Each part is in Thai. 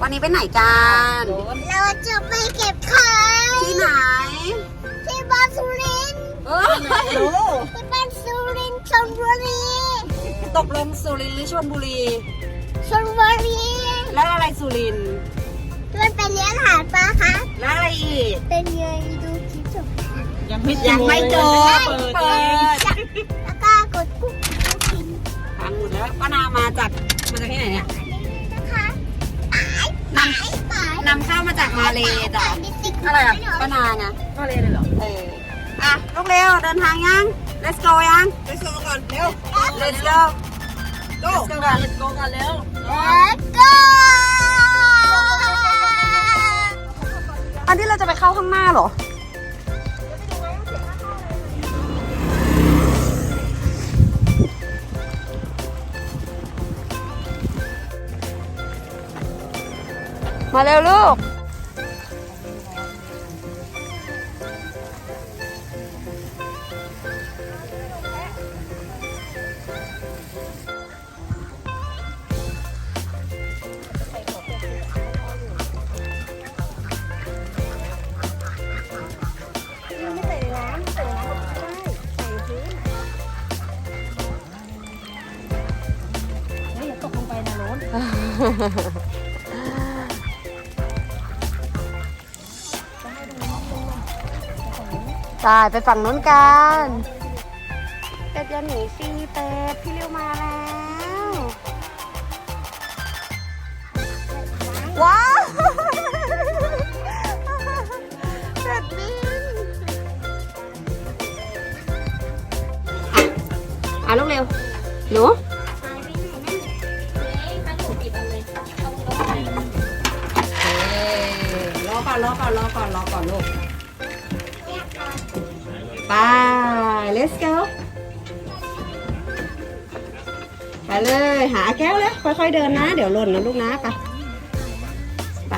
วันนี้ไปไหนกัน เราจะไปเก็บของ ที่ไหน ที่บ้านสุรินทร์เออที่บ้านสุรินทร์ชลบุรีตกลงสุรินทร์หรือชลบุรีชลบุรีแล้วอะไรสุรินทร์มันเป็นเลี้ยงอาหารปลาคะแล้วอะไรอีก เป็นเงยดูคลิปจบยังไม่ยังไม่จบเปิดเปิดแล้วก็กดกุ๊กกินฟังหมดแล้วป้านามาจากมาจากที่ไหนเนี่ย เลจ้ะอะไรอะป้านาไงก็เลยเลยเหรอ เออ อะลูกเร็วเดินทางยัง let's go ยังไปโซก่อนเร็ว let's go โก้ let's go กันโก้กันเร็วแล้วก็อันที่เราจะไปเข้าข้างหน้าเหรอมาเร็วลูก ตายไปฝั่งนู้นกันเป็ดอย่าหนีสิเป็ดพี่เรียวมาแล้วว้าวเป็ดบินอะอะลูกเร็วหนู อก่อนรอก่อนรอก่อนรอก่อนลูกไป let's go ไปเลย หาแก้วเลยค่อยๆเดินนะ เดี๋ยวหล่นนะลูกนะไปไป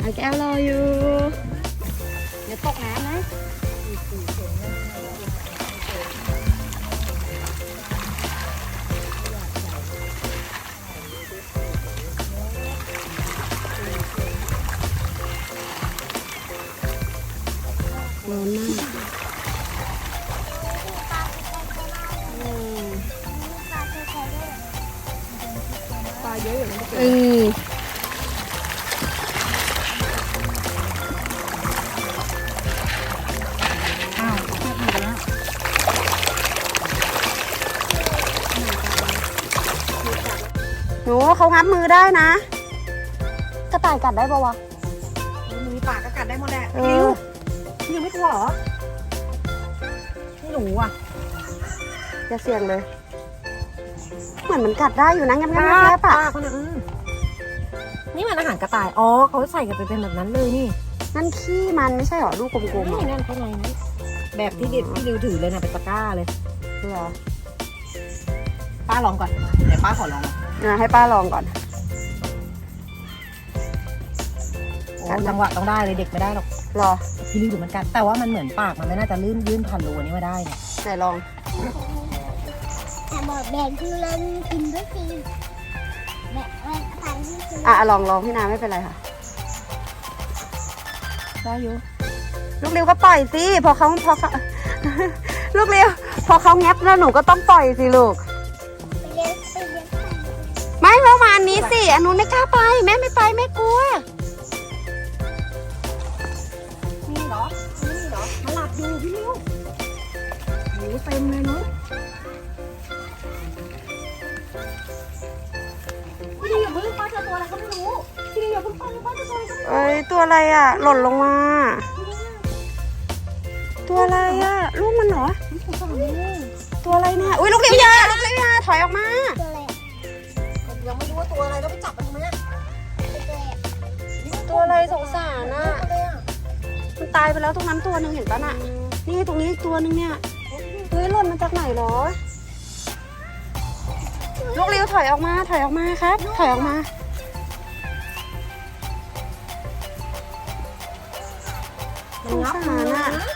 หาแก้วรออยู่ เดี๋ยวตกน้ำนะ นูเขางับมือได้นะ กระต่ายกัดได้ปะวะมีปากก็กัดได้หมดแหละเอริ้อวริ้วไม่กลัวเหรอไม่หนูอะอย่าเสี่ยงเลย เหมือนมันกัดได้อยู่นะงั้นงั้นแค่ปะปากคนอื่นนี่มันอาหารกระต่าย อ๋อเขาใส่กันไปเป็นแบบนั้นเลยนี่ นั่นขี้มันไม่ใช่หรอลูกกลมๆนี่อะนั่นข้างในนั้นแบบที่ดิที่ริวถือเลยนะเป็นตะกร้าเลยเหรอ ป้าลองก่อนเดี๋ยวป้าขอลองอะให้ป้าลองก่อนโอ้จังหวะต้องได้เลยเด็กไม่ได้หรอกรอพี่ริวถือมันกัดแต่ว่ามันเหมือนปากมันไม่น่าจะลื่นยื่นผ่านรูอันนี้มาได้เนี่ยไหนลองแต่หมดแบนคือเล่นกินด้วยสิแบบว่าทางที่คืออะลองลองพี่นาไม่เป็นไรค่ะได้อยู่ลูกเร็วก็ปล่อยสิพอเขาพอเขาลูกเร็วพอเขาแงบแล้วหนูก็ต้องปล่อยสิลูก ไม่แม่มาอันนี้สิอันนู้นไม่กล้าไป แม่ไม่ไปแม่กลัวนี่เหรอนี่เหรอมาหลับอยู่พี่ริวโอ้เต็มเลยเนาะพี่ริวอย่าเพิ่งป้าเจอตัวอะไรก็ไม่รู้พี่ริวอย่าเพิ่งไปป้าเจอตัวอะไรก็ไม่รู้เอ้ยตัวอะไรอะ หล่นลงมา ตัวอะไรอะ ลูกมันเหรอ ตัวอะไรเนี่ย อุ้ยลูกเร็วยาลูกเร็วยาถอยออกมา ตัวอะไรอะ ยังไม่รู้ว่าตัวอะไรแล้วไปจับมันทำไมอะตัวอะไรอะตัวอะไรสงสารน่ะตัวอะไรอะมันตายไปแล้วตรงนั้นตัวหนึ่งเห็นปะน่ะ นี่ตรงนี้อีกตัวหนึ่งเนี่ย เฮ้ยหล่นมาจากไหนเหรอ ลูกเร็วถอยออกมาถอยออกมาครับ ถอยออกมา มันงับมือสงสารนะ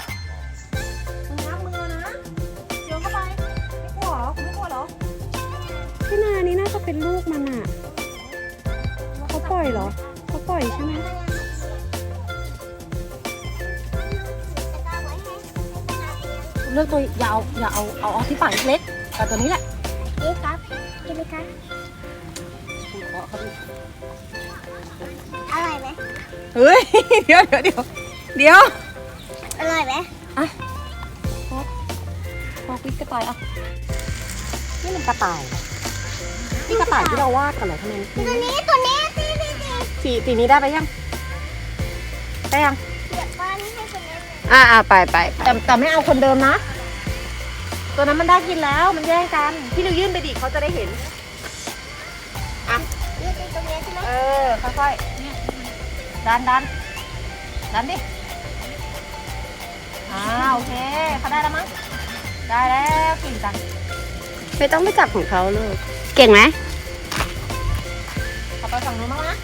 อะเขาปล่อยเหรอเเขาปล่อยใช่ไหมเลือกตัวอย่าเอาอย่าเอาเอาเอาที่ปากเล็กๆแต่ตัวนี้แหละเอ๊ะครับกินไหมครับคุณขอเขาดูอร่อยไหมเฮ้ยเดี๋ยวเดี๋ยวเดี๋ยวเดี๋ยวอร่อยไหมพอวิกกระต่ายอะนี่มันกระต่ายเหรอนี่กระต่ายที่เราวาดกันเหรอทำไมตัวนี้ตัวนี้ตีตีตี สีสีนี้ได้ไปยัง ได้ยังเสียบบ้านให้คนนี้เลยอ่าอ่าไปไปไปแต่แต่ไม่เอาคนเดิมนะ ตัวนั้นมันได้กินแล้ว มันแย่งกัน พี่นิวยื่นไปดิเขาจะได้เห็นนี่ตีตรงนี้ใช่ไหมเออ ค่อยๆ ดันดันดันดิ อ่าโอเคเขาได้แล้วมั้ง ได้แล้วเก่งจังไม่ต้องไปจับของเขาลูกเก่งไหมเขาไปฝั่งนู้นบ้างนะ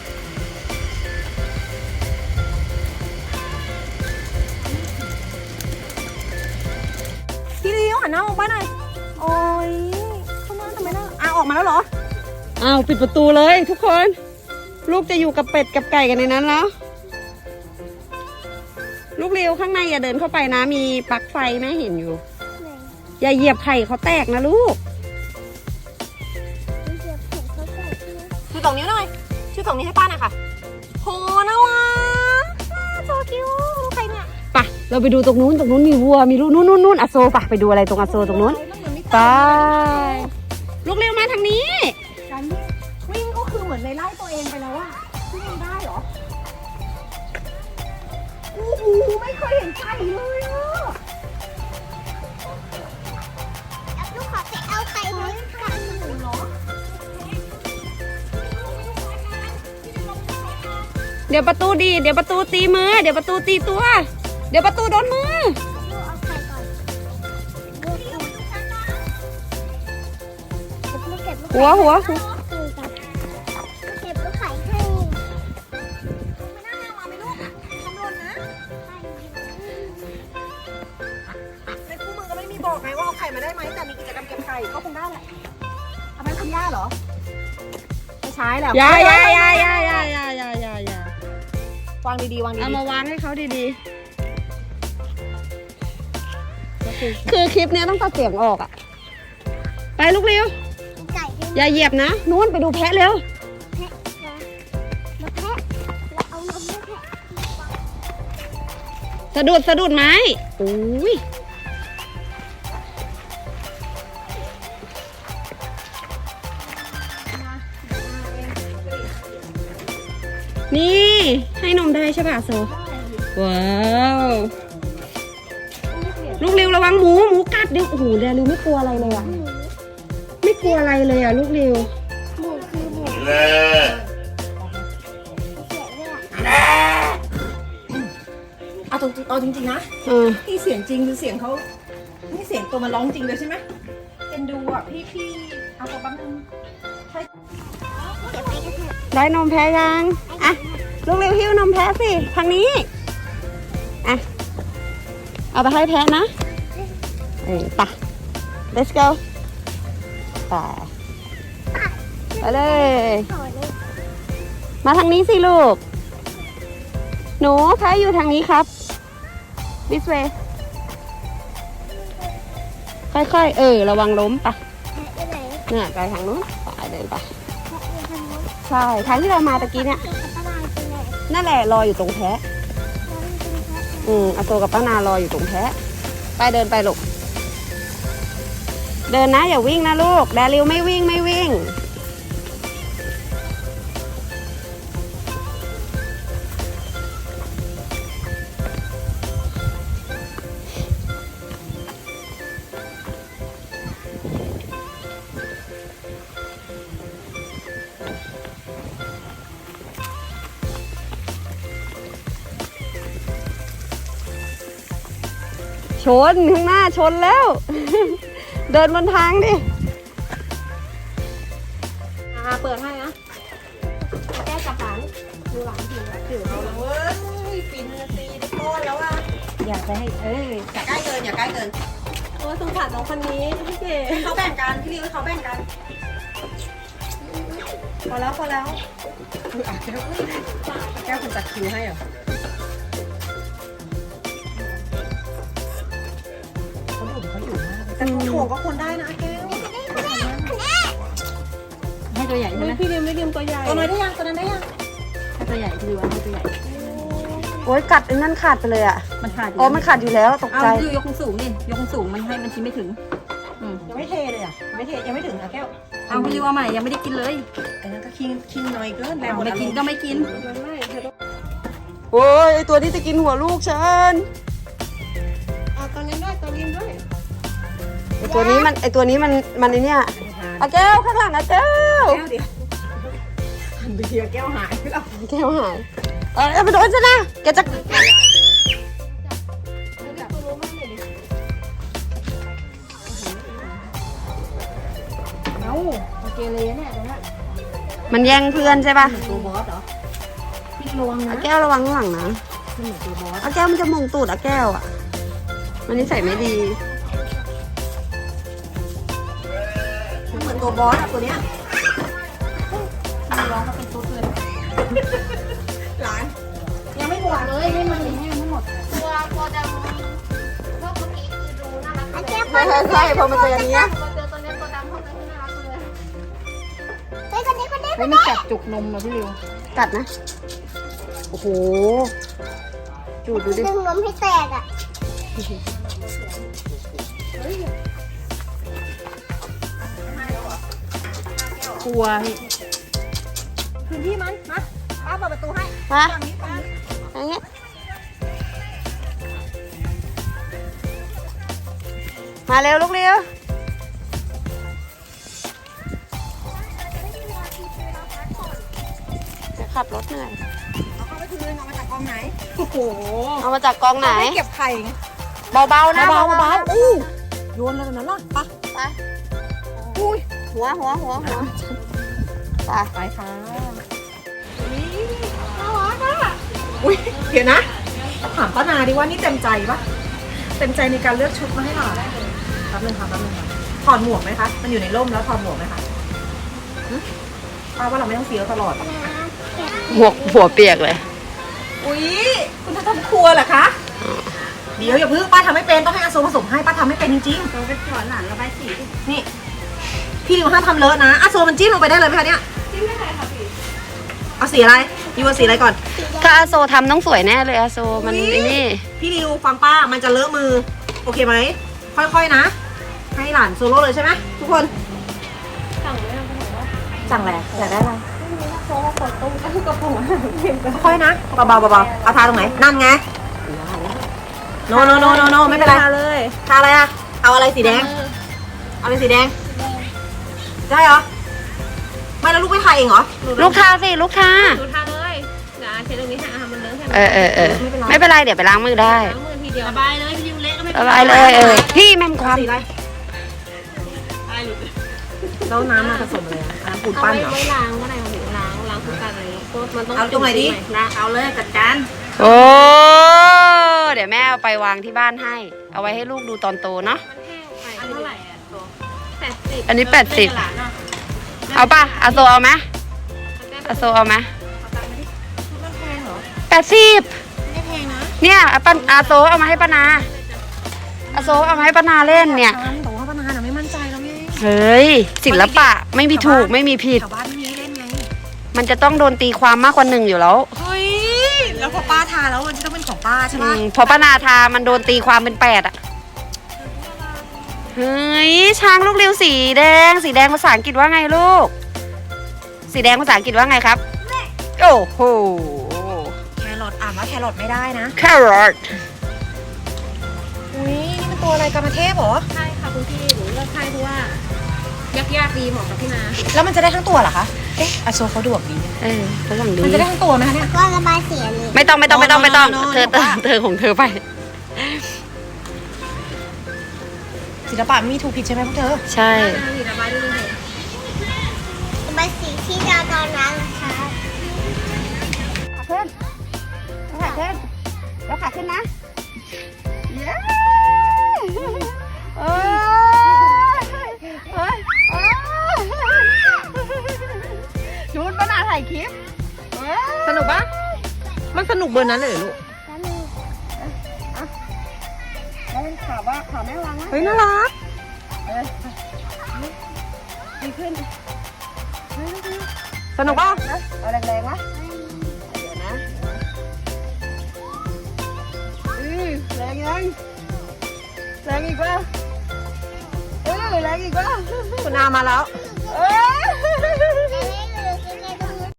หันหน้ามองไปหน่อย โอ้ยเขาหน้าทำไมหน้าอะออกมาแล้วเหรอ อ้าวปิดประตูเลยทุกคน ลูกจะอยู่กับเป็ดกับไก่กันในนั้นแล้ว ลูกเร็วข้างในอย่าเดินเข้าไปนะ มีปลั๊กไฟแม่เห็นอยู่ไหนอย่าเหยียบไข่เขาแตกนะลูกนี่เสียบผมเขาใส่ใช่ไหมชื่อตรงนี้วหน่อยชื่อตรงนี้ให้ป้าหน่อยค่ะ เราไปดูตรงนู้นตรงนู้นมีวัวมีลูกนู้นนู้นนู้นอโซปะไปดูอะไรตรงอโซตรงนู้นมันเหมือนมิไปลูกเร็วมาทางนี้การวิ่งก็คือเหมือนในไล่ตัวเองไปแล้วอะวิ่งได้เหรอโอ้โหไม่เคยเห็นไก่เลยอะลูกขอไปเอาไข่ไว้กันเหรอเดี๋ยวประตูดีดเดี๋ยวประตูตีมือ เดี๋ยวประตูตีตัว เดี๋ยวประตูโดนมือลูกเอาไข่ก่อนลูกเอาลูกเก็บลูกไข่หัวหัวหัวคือกับเก็บลูกไข่ให้ไม่น่ามาไหมลูกทำหล่นนะในคู่มือก็ไม่มีบอกไงว่าเอาไข่มาได้ไหมแต่มีกิจกรรมเก็บไข่ก็คงได้แหละเอาไปคุณย่าเหรอไม่ใช้แล้วอย่าอย่าอย่าอย่าอย่าอย่าอย่าอย่าอย่าวางดีๆวางดีเอาๆมาวางให้เขาดีๆ คือคลิปเนี้ยต้องตัดเสียงออกอะไปลูกเร็ว ไก่ด้วยอย่าเหยียบนะ นู้นไปดูแพะเร็ว แพะนะมาแพะแล้วเอานมให้แพะสะดุดสะดุดไหมอุ้ยนี่ ให้นมได้ใช่ป่ะโซ ว้าวลูก ริวระวังหมูหมูกัดเดี๋ยวโอ้โหเดี๋ยวริวไม่กลัวอะไรเลยอะหมูไม่กลัวอะไรเลยอะลูกริวหมูคือหมูเล่เสียเลยอะเอาตรงๆเอาจริงๆนะเออพี่เสียงจริงคือเสียงเขานี่เสียงตัวมันร้องจริงเลยใช่ไหมเอ็นดูอะพี่พี่เอาตัวแป๊บนึงเดี๋ยวไปกันเถอะได้นมแพ้ยังอะลูกริวหิ้วนมแพ้สิทางนี้อะเอาไปให้แพ้นะเออไป let's go ไปไปเลย มาทางนี้สิลูก หนูแพ้อยู่ทางนี้ครับ this way ค่อยๆ เออ ระวังล้มปะเนี่ยไปทางนู้นไปเดินไปะใช่ทางที่เรามาตะกี้เนี่ยนั่นแหละรออยู่ตรงแพะอืมอาโซกับป้านารออยู่ตรงแพะไปเดินไปลูก เดินนะอย่าวิ่งนะลูก แดริวไม่วิ่งไม่วิ่ง ชนข้างหน้าชนแล้ว เดินบนทางดิอ่าเปิดให้นะแก้จับหลังดูหลังผิวผิวเขาแล้วเว้ยฟินนะซีได้ก้อนแล้วอะอยากจะให้เอ้ยอย่าใกล้เกินอย่าใกล้เกินโอ้สงสารน้องคนนี้พี่เก๋เขาแบ่งกันพี่ริวให้เขาแบ่งกันพอแล้วพอแล้วคืออะแก้วแก้วคนจัดคิวให้เหรอ แต่ถ่วงก็คนได้นะแก้วให้ตัวใหญ่ใช่ไหมพี่เรียมไม่เรียมตัวใหญ่ตัวน้อยได้ยังตัวนั้นได้ยังให้ตัวใหญ่ดีวะให้ตัวใหญ่ โอ้ยกัดไอ้นั่นขาดไปเลยอะ มันขาดอยู่อ๋อ มันขาดอยู่แล้วตกเอาใจดูยกสูงนี่ยกสูงมันให้มันชิ้นไม่ถึงอืมยังไม่เทเลยอะยังไม่เทยังไม่ถึงอะแก้ว เอาพี่ริวเอาใหม่ยังไม่ได้กินเลยไอ้นั่นก็คิงคิงน้อยเกินเอาไม่กินก็ไม่กินโอ้ยไอ้ตัวนี้จะกินหัวลูกฉัน ตัวนี้มันไอ้ตัวนี้มันมันไอเนี่ยอะแก้วข้างหลังอะแก้วแก้วเดียวหันไปเดียวแก้วหายไปแล้วแก้วหายเออเอาไปโดนซะนะแกจะเอ้าโอเคเลยเนี่ยตรงนั้นมันแย่งเพื่อนใช่ปะตัวบอสเหรอพี่ระวังอะนะแก้วระวังข้างหลังนะมันเหมือนตัวบอสอะแก้วมันจะมงตูดอะแก้วอะมันนิสัยไม่ดี ตัวบอสอะตัวเนี้ยพี่ร้องก็เป็นตุ๊ดเลยหลาน ยังไม่หมดเลยให้มันให้มันไม่หมดตัวตัวดำพวกเมื่อกี้คือดูน่ารักใช่ใช่ใช่พอมาเจออันเนี้ยพอเจอตัวเนี้ยตัวดำพวกนั้นที่น่ารักเลยเฮ้ยคนนี้คนนี้เฮ้ยมันกัดจุกนมเหรอพี่ริวกัดนะ โอ้โห จูดดูดิดึงนมให้แตกอะ กลัวพี่พื้นที่มันมาป้าเปิดประตูให้มาฝั่งนี้ฝั่งนี้อย่างเงี้ยมาเร็วลูกเร็วจะขับรถเหนื่อยเอาเข้าไปคืนเอามาจากกองไหน โอ้โห เอามาจากกองไหนเก็บไข่ไงเบาๆนะเบาๆๆเบาๆอู้โยนแล้วนะล่ะไปไปอุ้ย หัวหัวหัวหัวไปไปค่ะอุ้ยเดี๋ยวนะ ถามป้านาดิว่านี่เต็มใจปะเต็มใจในการเลือกชุดมาให้เราแป๊บนึงค่ะแป๊บนึงค่ะถอดหมวกไหมคะ มันอยู่ในร่มแล้วถอดหมวกไหมคะหึป้าว่าเราไม่ต้องเฟี้ยวตลอดหัวหัวเปียกเลย อุ้ยคุณจะทำครัวเหรอคะเดี๋ยวอย่าเพิ่งป้าทำไม่เป็นต้องให้อาโซผสมให้ป้าทำไม่เป็นจริงเราไปสอนหลานระบายสีดิๆนี่ พี่ริวห้ามทำเลอะนะอาโซมันจิ้มลงไปได้เลยไหมคะเนี่ยจิ้มได้ค่ะพี่เอาสีอะไรยูเอาสีอะไรก่อน ถ้าอาโซทำต้องสวยแน่เลยอาโซมันไอ้นี่พี่ริวฟังป้ามันจะเลอะมือ โอเคไหมค่อยๆนะ ให้หลานโซโล่เลยใช่ไหมทุกคนสั่งอะไรอยากได้อะไรค่อยๆนะเบาๆเบาๆเอาทาตรงไหนนั่นไงโนโนโนโนโนไม่เป็นไรเลยทาอะไรอะเอาอะไรสีแดง เอาอะไรสีแดง ได้เหรอ ไม่แล้วลูกไม่ทาเองเหรอลูกทาสิ ลูกทาดูทาเลยเดี๋ยวเช็ดตรงนี้ให้อาหารมันเลอะให้เออเออเออไม่เป็นไรเดี๋ยวไปล้างมือได้ล้างมือทีเดียวระบายเลยพี่ริวเละก็ไม่ระบายเลยเออพี่แม่มความสีอะไรตายหลุดแล้วน้ำมาผสมอะไรอะน้ำปูนเอาปั้นไว้เหรอ ไว้ล้างก็ได้ของหนูล้างล้างทุกการอะไรก็มันต้องเอาตรงไหนดิล้างเอาเลยจัดการโอ้เดี๋ยวแม่เอาไปวางที่บ้านให้ เอาไว้ให้ลูกดูตอนโตเนาะอัน อันนี้แปดสิบหลานอะเอาป่ะอาโซเอาไหมอาโซเอาไหมมันแพงเหรอแปดสิบไม่แพงนะเนี่ยอาปันอาโซเอามาให้ป้านาอาโซเอามาให้ป้านาเล่นเนี่ยแต่ว่าป้านาน่ะไม่มั่นใจแล้วไงเฮ้ยศิลปะไม่มีถูกไม่มีผิดแถวบ้านไม่มีให้เล่นไงมันจะต้องโดนตีความมากกว่าหนึ่งอยู่แล้วเฮ้ยแล้วพอป้าทาแล้วมันจะต้องเป็นของป้าใช่อืปะมพอป้านาทามันโดนตีความเป็นแปดอะ เฮ้ยช้างลูกริ้วสีแดง สีแดงภาษาอังกฤษว่าไงลูก สีแดงภาษาอังกฤษว่าไงครับ โอ้โห แครอทอ่านว่าแครอทไม่ได้นะ carrot อุ้ยนี่มันตัวอะไรกรรมเทพเหรอ ใช่ค่ะคุณพี่หนูเลือกใช่เพราะว่ายากยากๆดีเหมาะกับพี่นาแล้วมันจะได้ทั้งตัวเหรอคะ เอ๊ะอาโซเขาดวกดี เออฝรั่งดีมันจะได้ทั้งตัวไหมคะเนี่ย ก็ระบายเสียเลยไม่ต้องไม่ต้องไม่ต้องไม่ต้องโน่โน่เธอโน่เธอเธอของเธอไป ศิลปะไม่มีถูกผิดใช่ไหมพวกเธอ ใช่ได้เลยระบายได้เลยระบายสีที่เราตอนนั้นนะคะขาขึ้นขาขึ้นแล้วขาขึ้นนะเย้เอ้ยเอ้ยเอ้ยชูนป้านาถ่ายคลิป สนุกปะมันสนุกเบอร์นั้นเลยเหรอลูก แล้วมีแล้วขาว่าขาแม่วางไว้เฮ้ยน่ารักดีขึ้นสนุกปะเอาแรงๆวะเดี๋ยวนะอือแรงยังแรงอีกว่าเออแรงอีกว่าคุณอามาแล้วเอ้ย